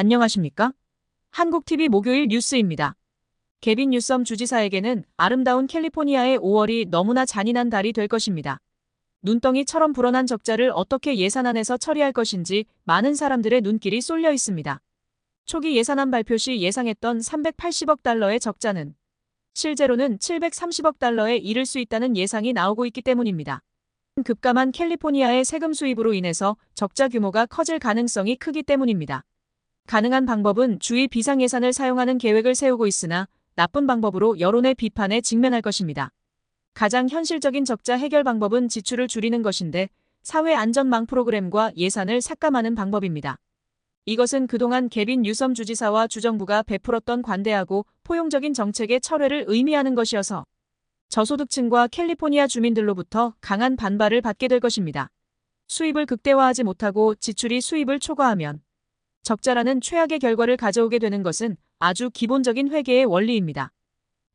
안녕하십니까? 한국TV 목요일 뉴스입니다. 개빈 뉴섬 주지사에게는 아름다운 캘리포니아의 5월이 너무나 잔인한 달이 될 것입니다. 눈덩이처럼 불어난 적자를 어떻게 예산안에서 처리할 것인지 많은 사람들의 눈길이 쏠려 있습니다. 초기 예산안 발표 시 예상했던 380억 달러의 적자는 실제로는 730억 달러에 이를 수 있다는 예상이 나오고 있기 때문입니다. 급감한 캘리포니아의 세금 수입으로 인해서 적자 규모가 커질 가능성이 크기 때문입니다. 가능한 방법은 주의 비상 예산을 사용하는 계획을 세우고 있으나 나쁜 방법으로 여론의 비판에 직면할 것입니다. 가장 현실적인 적자 해결 방법은 지출을 줄이는 것인데 사회 안전망 프로그램과 예산을 삭감하는 방법입니다. 이것은 그동안 개빈 유섬 주지사와 주정부가 베풀었던 관대하고 포용적인 정책의 철회를 의미하는 것이어서 저소득층과 캘리포니아 주민들로부터 강한 반발을 받게 될 것입니다. 수입을 극대화하지 못하고 지출이 수입을 초과하면 적자라는 최악의 결과를 가져오게 되는 것은 아주 기본적인 회계의 원리입니다.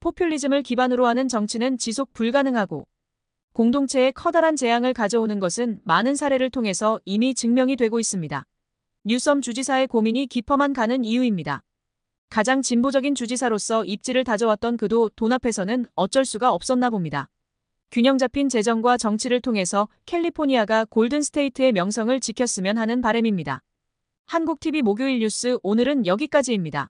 포퓰리즘을 기반으로 하는 정치는 지속 불가능하고 공동체에 커다란 재앙을 가져오는 것은 많은 사례를 통해서 이미 증명이 되고 있습니다. 뉴섬 주지사의 고민이 깊어만 가는 이유입니다. 가장 진보적인 주지사로서 입지를 다져왔던 그도 돈 앞에서는 어쩔 수가 없었나 봅니다. 균형 잡힌 재정과 정치를 통해서 캘리포니아가 골든스테이트의 명성을 지켰으면 하는 바람입니다. 한국TV 목요일 뉴스 오늘은 여기까지입니다.